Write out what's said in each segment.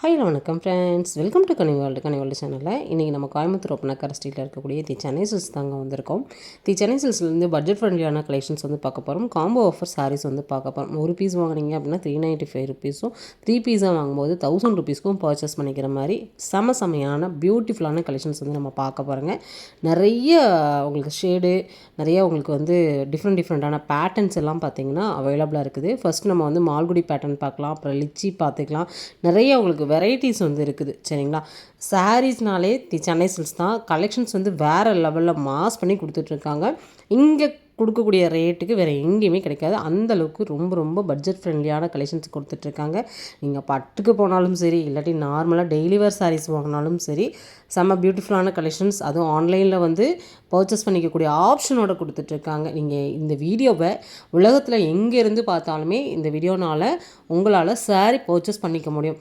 Hello வணக்கம் friends welcome to Kani world Kani world சேனலில் இன்றைக்கி நம்ம கோயம்புத்தூர் ஒப்பனக்கர் ஸ்ட்ரீட்டில் இருக்கக்கூடிய தி சென்னை சில்ஸ் தாங்க வந்திருக்கோம். தி சென்னை சில்ஸ்லேருந்து பட்ஜெட் ஃப்ரெண்ட்லியான கலெக்ஷன்ஸ் வந்து பார்க்க போகிறோம் காம்போ ஆஃபர் சாரீஸ் வந்து பார்க்க போகிறோம் ஒரு பீஸ் வாங்குனீங்க அப்படின்னா த்ரீ நைன்ட்டி ஃபைவ் ருபீஸும் த்ரீ பீஸாக வாங்கும்போது தௌசண்ட் ருபீஸ்க்கும் பர்ச்சேஸ் பண்ணிக்கிற மாதிரி செம செமையான பியூட்டிஃபுல்லான கலெக்ஷன்ஸ் வந்து நம்ம பார்க்க போகிறோங்க நிறைய உங்களுக்கு ஷேடு நிறைய உங்களுக்கு வந்து டிஃப்ரெண்ட் டிஃப்ரெண்ட்டான பேட்டர்ன்ஸ் எல்லாம் பார்த்தீங்கன்னா அவைலபிளாக இருக்குது. ஃபஸ்ட் நம்ம வந்து மால்குடி பேட்டர்ன் பார்க்கலாம் அப்புறம் லிச்சி பார்த்துக்கலாம். நிறைய உங்களுக்கு வெரைட்டிஸ் வந்து இருக்குது சரிங்களா? சாரீஸ்னாலே தி சென்னை சில்ஸ் தான். கலெக்ஷன்ஸ் வந்து வேறு லெவலில் மாஸ் பண்ணி கொடுத்துட்ருக்காங்க. இங்கே கொடுக்கக்கூடிய ரேட்டுக்கு வேறு எங்கேயுமே கிடைக்காது. அந்த அளவுக்கு ரொம்ப ரொம்ப பட்ஜெட் ஃப்ரெண்ட்லியான கலெக்ஷன்ஸ் கொடுத்துட்ருக்காங்க. நீங்கள் பட்டுக்கு போனாலும் சரி இல்லாட்டி நார்மலாக டெய்லி வேர் சாரீஸ் வாங்கினாலும் சரி செம்ம பியூட்டிஃபுல்லான கலெக்ஷன்ஸ் அதுவும் ஆன்லைனில் வந்து பர்ச்சேஸ் பண்ணிக்கக்கூடிய ஆப்ஷனோட கொடுத்துட்ருக்காங்க. நீங்கள் இந்த வீடியோவை உலகத்தில் எங்கேருந்து பார்த்தாலுமே இந்த வீடியோனால் உங்களால் சாரீ பர்ச்சேஸ் பண்ணிக்க முடியும்.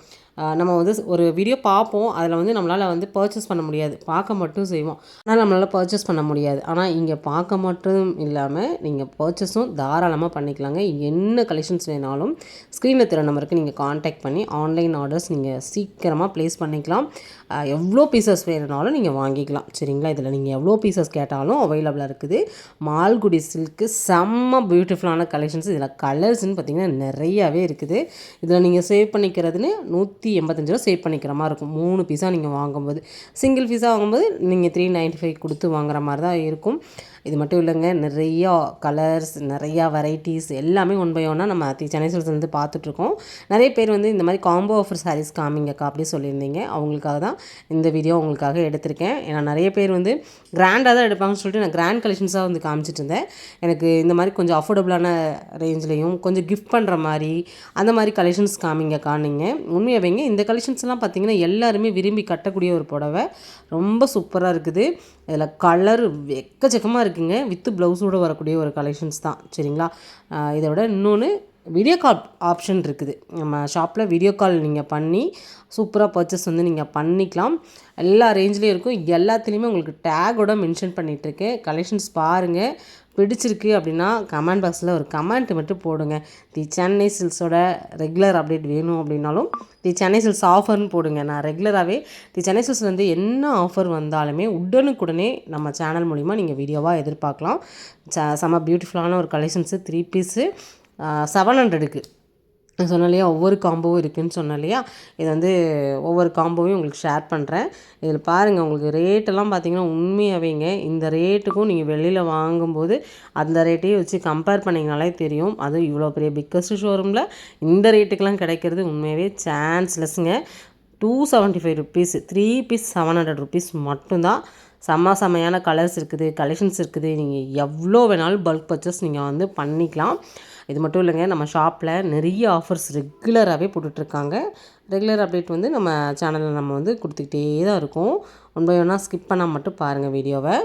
நம்ம வந்து ஒரு வீடியோ பார்ப்போம். அதில் வந்து நம்மளால் வந்து பர்ச்சேஸ் பண்ண முடியாது. பார்க்க மட்டும் செய்வோம். ஆனால் நம்மளால் பர்ச்சேஸ் பண்ண முடியாது. ஆனால் இங்கே பார்க்க மட்டும் இல்லாமல் நீங்கள் பர்ச்சேஸும் தாராளமாக பண்ணிக்கலாங்க. என்ன கலெக்ஷன்ஸ் வேணாலும் ஸ்க்ரீனில் திற நம்பருக்கு நீங்கள் காண்டாக்ட் பண்ணி ஆன்லைன் ஆர்டர்ஸ் நீங்கள் சீக்கிரமாக ப்ளேஸ் பண்ணிக்கலாம். எவ்வளோ பீசஸ் வேணுனாலும் நீங்கள் வாங்கிக்கலாம். சரிங்களா? இதில் நீங்கள் எவ்வளோ பீசஸ் கேட்டாலும் அவைலபிளாக இருக்குது. மால்குடி சில்க்கு செம்ம பியூட்டிஃபுல்லான கலெக்ஷன்ஸ் இதில் கலர்ஸ்னு பார்த்திங்கன்னா நிறையாவே இருக்குது. இதில் நீங்கள் சேவ் பண்ணிக்கிறதுன்னு நூற்றி நூற்றி எண்பத்தஞ்சு ரூபா சேவ் பண்ணிக்கிற மாதிரி இருக்கும். மூணு பீஸாக நீங்கள் வாங்கும்போது. சிங்கிள் பீஸாக வாங்கும்போது நீங்கள் த்ரீ நைன்ட்டி ஃபைவ் கொடுத்து வாங்குற மாதிரி தான் இருக்கும். இது மட்டும் இல்லைங்க நிறையா கலர்ஸ் நிறையா வெரைட்டிஸ் எல்லாமே ஒன் பை ஒன்னாக நம்ம தி சென்னை சில்ஸ்லேருந்து பார்த்துட்ருக்கோம். நிறைய பேர் வந்து இந்த மாதிரி காம்போ ஆஃபர் சாரீஸ் காமிங்கக்கா அப்படி சொல்லியிருந்தீங்க. அவங்களுக்காக தான் இந்த வீடியோ உங்களுக்காக எடுத்திருக்கேன். ஏன்னா நிறைய பேர் வந்து கிராண்டாக தான் எடுப்பாங்கன்னு சொல்லிட்டு நான் கிராண்ட் கலெக்ஷன்ஸாக வந்து காமிச்சிட்டு இருந்தேன். எனக்கு இந்த மாதிரி கொஞ்சம் அஃபோர்டபுளான ரேஞ்ச்லேயும் கொஞ்சம் கிஃப்ட் பண்ணுற மாதிரி அந்த மாதிரி கலெக்ஷன்ஸ் காமிங்கக்கா நீங்கள் உண்மையாகவேங்க இந்த கலெக்ஷன்ஸ்லாம் பார்த்தீங்கன்னா எல்லாருமே விரும்பி கட்டக்கூடிய ஒரு புடவை. ரொம்ப சூப்பராக இருக்குது. இதில் கலர் எக்கச்சக்கமாக இருக்குங்க. வித்து ப்ளவுஸோடு வரக்கூடிய ஒரு கலெக்ஷன்ஸ் தான். சரிங்களா? இதை விட இன்னொன்று வீடியோ கால் ஆப்ஷன் இருக்குது. நம்ம ஷாப்பில் வீடியோ கால் நீங்கள் பண்ணி சூப்பராக பர்ச்சேஸ் வந்து நீங்கள் பண்ணிக்கலாம். எல்லா ரேஞ்ச்லேயும் இருக்கும். எல்லாத்துலேயுமே உங்களுக்கு டேகோட மென்ஷன் பண்ணிகிட்ருக்கேன் கலெக்ஷன்ஸ் பாருங்கள் பிடிச்சிருக்கு அப்படின்னா கமெண்ட் பாக்ஸில் ஒரு கமெண்ட் மட்டும் போடுங்க. தி சென்னை சில்ஸோட ரெகுலர் அப்டேட் வேணும் அப்படின்னாலும் தி சென்னை சில்ஸ் ஆஃபர்னு போடுங்க. நான் ரெகுலராகவே தி சென்னை சில்ஸ் வந்து என்ன ஆஃபர் வந்தாலுமே உடனுக்குடனே நம்ம சேனல் மூலிமா நீங்கள் வீடியோவாக எதிர்பார்க்கலாம். ச செம்ம பியூட்டிஃபுல்லான ஒரு கலெக்ஷன்ஸு த்ரீ பீஸு செவன் ஹண்ட்ரடுக்கு சொன்ன சொன்னேன் இல்லையா ஒவ்வொரு காம்போவும் இருக்குதுன்னு சொன்னேன் இல்லையா? இது வந்து ஒவ்வொரு காம்போவையும் உங்களுக்கு ஷேர் பண்ணுறேன் இதில் பாருங்கள் உங்களுக்கு ரேட்டெல்லாம் பார்த்தீங்கன்னா உண்மையாகவேங்க இந்த ரேட்டுக்கும் நீங்கள் வெளியில் வாங்கும்போது அந்த ரேட்டையும் வச்சு கம்பேர் பண்ணிங்கனாலே தெரியும். அதுவும் இவ்வளோ பெரிய பிக்கஸ்ட் ஷோரூமில் இந்த ரேட்டுக்கெலாம் கிடைக்கிறது உண்மையாகவே சான்ஸ்லெஸ்ஸுங்க two seventy five rupees three piece seven hundred rupees மட்டும்தான். செம்ம செம்மையான கலர்ஸ் இருக்குது கலெக்ஷன்ஸ் இருக்குது. நீங்கள் எவ்வளோ வேணாலும் பல்க் பர்ச்சேஸ் நீங்கள் வந்து பண்ணிக்கலாம். இது மட்டும் இல்லைங்க நம்ம ஷாப்பில் நிறைய ஆஃபர்ஸ் ரெகுலராகவே போட்டுட்ருக்காங்க. ரெகுலர் அப்டேட் வந்து நம்ம சேனலில் நம்ம வந்து கொடுத்துக்கிட்டே தான் இருக்கோம். ஒன் பை ஒன்னாக ஸ்கிப் பண்ணால் மட்டும் பாருங்கள் வீடியோவை.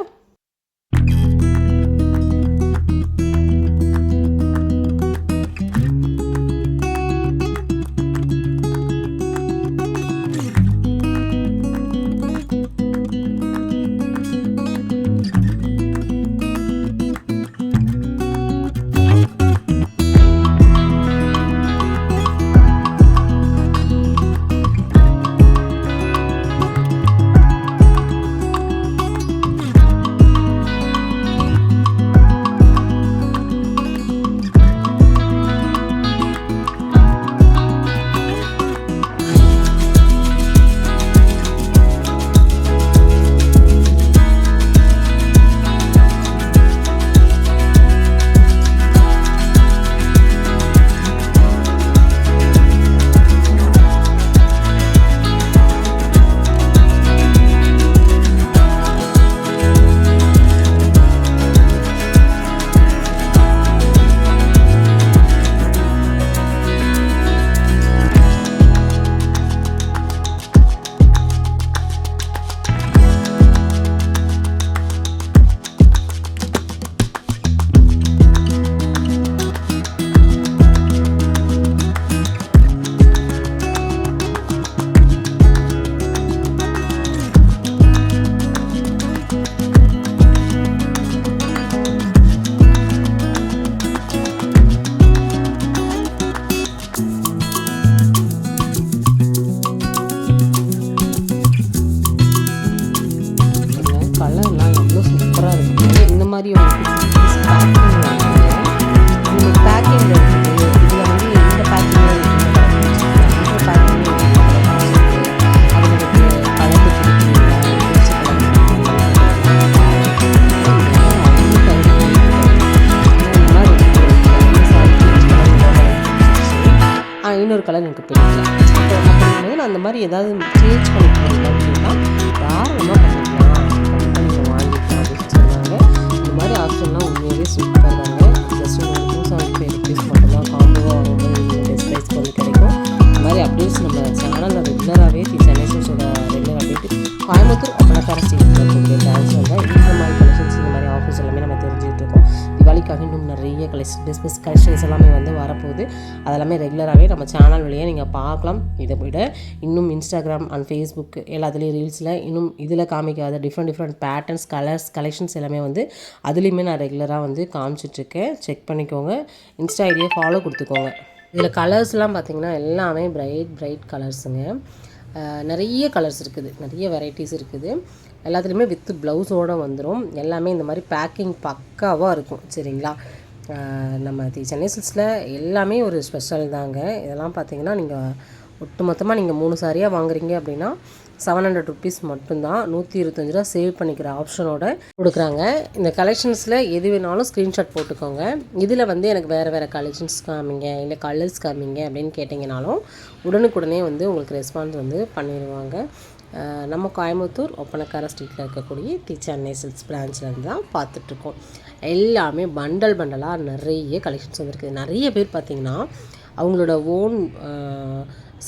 இன்னொரு கலர் எனக்கு பிடிக்கல. ஸோ அப்படிங்கும்போது நான் அந்த மாதிரி ஏதாவது சேஞ்ச் பண்ணி போகிறீங்க அப்படின்னா தாராளமாக பண்ணிக்கலாம் கண்டிப்பாக நீங்கள் வாங்கிக்கலாம் அப்படின்னு சொன்னாங்க இந்த மாதிரி ஆப்ஷன்லாம் உண்மையாகவே சூப்பர் நாலேஜ் டிஸ்கஷன்ஸ் எல்லாமே வந்து வரப்போகுது. அதெல்லாமே ரெகுலராகவே நம்ம சேனல் வழியாக நீங்கள் பார்க்கலாம். இதை விட இன்னும் இன்ஸ்டாகிராம் அண்ட் ஃபேஸ்புக் எல்லாத்துலேயும் ரீல்ஸில் இன்னும் இதில் காமிக்காத different different patterns colours collections எல்லாமே வந்து அதுலேயுமே நான் ரெகுலராக வந்து காமிச்சிட்ருக்கேன். செக் பண்ணிக்கோங்க. இன்ஸ்டா ஐடியை ஃபாலோ கொடுத்துக்கோங்க. இதில் கலர்ஸ்லாம் பார்த்தீங்கன்னா எல்லாமே பிரைட் பிரைட் கலர்ஸுங்க நிறைய கலர்ஸ் இருக்குது. நிறைய வெரைட்டிஸ் இருக்குது. எல்லாத்துலேயுமே வித்து ப்ளவுஸோடு வந்துடும் எல்லாமே இந்த மாதிரி பேக்கிங் பக்காவாக இருக்கும். சரிங்களா? நம்ம தி சென்னை சில்ஸில் எல்லாமே ஒரு ஸ்பெஷல் தாங்க. இதெல்லாம் பார்த்தீங்கன்னா நீங்கள் ஒட்டு மொத்தமாக நீங்கள் மூணு சாரியாக வாங்குறீங்க அப்படின்னா செவன் ஹண்ட்ரட் ருபீஸ் மட்டும்தான். நூற்றி இருபத்தஞ்சு ரூபா சேவ் பண்ணிக்கிற ஆப்ஷனோட கொடுக்குறாங்க. இந்த கலெக்ஷன்ஸில் எது வேணாலும் ஸ்க்ரீன்ஷாட் போட்டுக்கோங்க. இதில் வந்து எனக்கு வேறு வேறு கலெக்ஷன்ஸ் காமிங்க இல்லை கலர்ஸ் காமிங்க அப்படின்னு கேட்டிங்கனாலும் உடனுக்குடனே வந்து உங்களுக்கு ரெஸ்பான்ஸ் வந்து பண்ணிடுவாங்க. நம்ம கோயம்புத்தூர் ஒப்பனக்கார ஸ்ட்ரீட்டில் இருக்கக்கூடிய தி சென்னை சில்க்ஸ் பிரான்ச்லேருந்து தான் பார்த்துட்ருக்கோம் எல்லாமே பண்டல் பண்டலாக நிறைய கலெக்ஷன்ஸ் வந்துருக்குது நிறைய பேர் பார்த்திங்கன்னா அவங்களோட ஓன்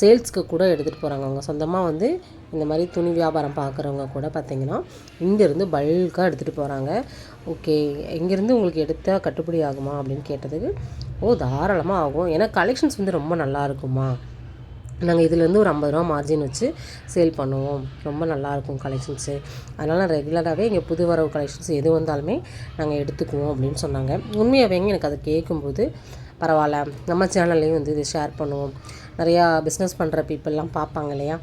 சேல்ஸ்க்கு கூட எடுத்துகிட்டு போகிறாங்க அவங்க சொந்தமாக வந்து இந்த மாதிரி துணி வியாபாரம் பார்க்குறவங்க கூட பார்த்திங்கன்னா இங்கேருந்து பல்காக எடுத்துகிட்டு போகிறாங்க ஓகே இங்கேருந்து உங்களுக்கு எடுத்தால் கட்டுப்படி ஆகுமா அப்படின்னு கேட்டதுக்கு ஓ தாராளமாக ஆகும். ஏன்னா கலெக்ஷன்ஸ் வந்து ரொம்ப நல்லா இருக்குமா? நாங்கள் இதுலேருந்து ஒரு ஐம்பது ரூபா மார்ஜின் வச்சு சேல் பண்ணுவோம். ரொம்ப நல்லாயிருக்கும் கலெக்ஷன்ஸு அதனால் ரெகுலராகவே இங்கே புது வரவு கலெக்ஷன்ஸ் எது வந்தாலுமே நாங்கள் எடுத்துக்குவோம் அப்படின்னு சொன்னாங்க. உண்மையாகவேங்க எனக்கு அதை கேட்கும்போது பரவாயில்ல. நம்ம சேனல்லையும் வந்து இது ஷேர் பண்ணுவோம். நிறையா பிஸ்னஸ் பண்ணுற பீப்புளெலாம் பார்ப்பாங்க இல்லையா?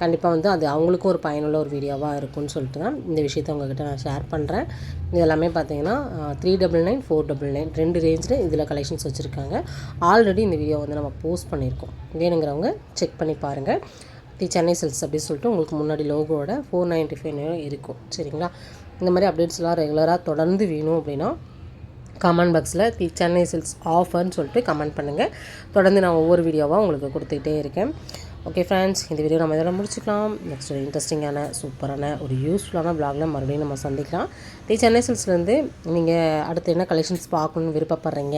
கண்டிப்பாக வந்து அது அவங்களுக்கும் ஒரு பயனுள்ள ஒரு வீடியோவாக இருக்கும்னு சொல்லிட்டு தான் இந்த விஷயத்தை உங்ககிட்ட நான் ஷேர் பண்ணுறேன் இது எல்லாமே பார்த்தீங்கன்னா three double nine four double nine ரெண்டு ரேஞ்சில் இதில் கலெக்ஷன்ஸ் வச்சுருக்காங்க. ஆல்ரெடி இந்த வீடியோ வந்து நம்ம போஸ்ட் பண்ணியிருக்கோம். வேணுங்கிறவங்க செக் பண்ணி பாருங்கள் தி சென்னை சில்க்ஸ் அப்படின்னு சொல்லிட்டு உங்களுக்கு முன்னாடி லோகோட ஃபோர் நைன்ட்டி ஃபைவ் இருக்கும். சரிங்களா? இந்த மாதிரி அப்டேட்ஸ்லாம் ரெகுலராக தொடர்ந்து வேணும் அப்படின்னா கமெண்ட் பாக்ஸில் தி சென்னை சில்க்ஸ் ஆஃபர்னு சொல்லிட்டு கமெண்ட் பண்ணுங்கள் தொடர்ந்து நான் ஒவ்வொரு வீடியோவாக உங்களுக்கு கொடுத்துக்கிட்டே இருக்கேன். ஓகே ஃப்ரெண்ட்ஸ் இந்த வீடியோ நம்ம இதெல்லாம் முடிச்சுக்கலாம். நெக்ஸ்ட் ஒரு இன்ட்ரெஸ்டிங்கான சூப்பரான ஒரு யூஸ்ஃபுல்லான பிளாகில் மறுபடியும் நம்ம சந்திக்கலாம். தி சென்னை சில்ஸ்லேருந்து நீங்கள் அடுத்து என்ன கலெக்ஷன்ஸ் பார்க்கணுன்னு விருப்பப்படுறீங்க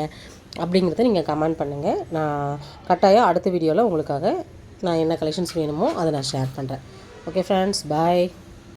அப்படிங்கிறத நீங்கள் கமெண்ட் பண்ணுங்கள் நான் கட்டாயம் அடுத்த வீடியோவில் உங்களுக்காக நான் என்ன கலெக்ஷன்ஸ் வேணுமோ அதை நான் ஷேர் பண்ணுறேன் ஓகே ஃப்ரெண்ட்ஸ் பாய்